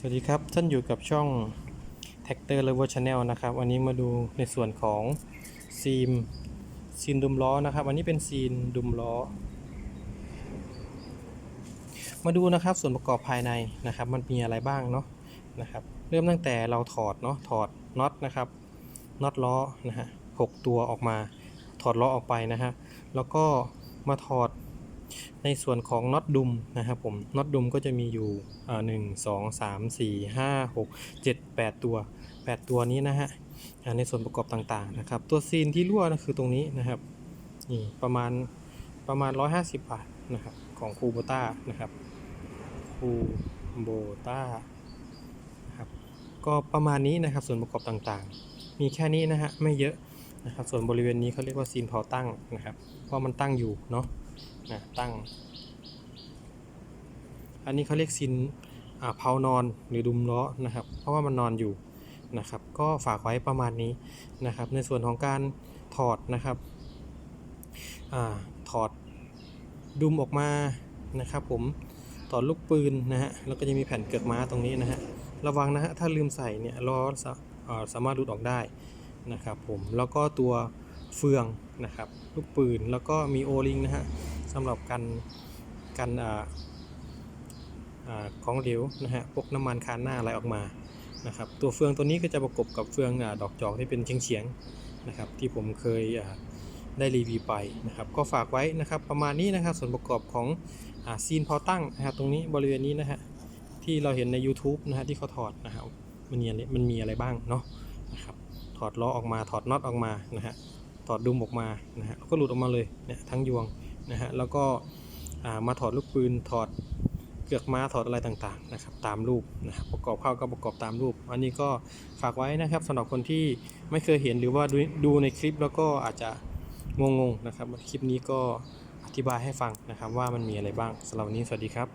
สวัสดีครับ ท่านอยู่กับช่อง t a c t o r Level Channel นะครับ วันนี้มาดูในส่วนของซีมซีนดุมล้อนะครับวันนี้เป็นซีนดุมล้อ มาดูนะครับส่วนประกอบภายในนะครับ มันมีอะไรบ้างเนาะนะครับ เริ่มตั้งแต่เราถอดเนาะถอดน็อตนะครับน็อตล้อนะฮะหกตัวออกมา ถอดล้อออกไปนะฮะแล้วก็มาถอด ในส่วนของน็อตดุมนะครับผมน็อตดุมก็จะมีอยู่อ่าหนึ่งสองสามสี่ห้าหกเจ็ดแปดตัวแปดตัวนี้นะฮะในส่วนประกอบต่างๆนะครับ ตัวซีนที่รั่วนะคือตรงนี้นะครับนี่ประมาณประมาณ 150 บาทนะครับของคูโบต้านะครับคูโบต้านะครับก็ประมาณนี้นะครับส่วนประกอบต่างๆ มีแค่นี้นะฮะไม่เยอะ นะครับ ส่วนบริเวณนี้เขาเรียกว่าซีนเผาตั้งนะครับ เพราะมันตั้งอยู่เนาะนะตั้ง อันนี้เขาเรียกซีนเผานอนหรือดุมล้อนะครับ เพราะว่ามันนอนอยู่นะครับ ก็ฝากไว้ประมาณนี้นะครับ ในส่วนของการถอดนะครับอถอดดุมออกมานะครับ ผมถอลูกปืนนะฮะ แล้วก็จะมีแผ่นเกือกม้าตรงนี้นะฮะ ระวังนะฮะ ถ้าลืมใส่เนี่ยล้อสาอ่าสามารถหลุดออกได้ นะครับผมแล้วก็ตัวเฟืองนะครับลูกปืนแล้วก็มีโอลิงนะฮะสำหรับกันกันอ่าอของเหลวนะฮะพวกน้ำมันคานหน้าอะไรออกมานะครับตัวเฟืองตัวนี้ก็จะประกบกับเฟืองอดอกจอกที่เป็นเฉียงๆนะครับที่ผมเคยได้รีวิวไปนะครับก็ฝากไว้นะครับประมาณนี้นะครับส่วนประกอบของอซีนพอตั้งนะครับตรงนี้บริเวณนี้นะฮะที่เราเห็นใน YouTube นะฮะที่เขาถอดนะครับมันมีมันมีอะไรบ้างเนาะนะครับ ถอดล้อออกมาถอดน็อตออกมานะฮะถอดดุมออกมานะฮะก็หลุดออกมาเลยเนี่ยทั้งยวงนะฮะแล้วก็มาถอดลูกปืนถอดเกือกม้าถอดอะไรต่างๆนะครับตามรูปนะครับประกอบเข้าก็ประกอบตามรูป อันนี้ก็ฝากไว้นะครับสำหรับคนที่ไม่เคยเห็นหรือว่าดูดูในคลิปแล้วก็อาจจะงงๆนะครับคลิปนี้ก็อธิบายให้ฟังนะครับว่ามันมีอะไรบ้างสำหรับวันนี้สวัสดีครับ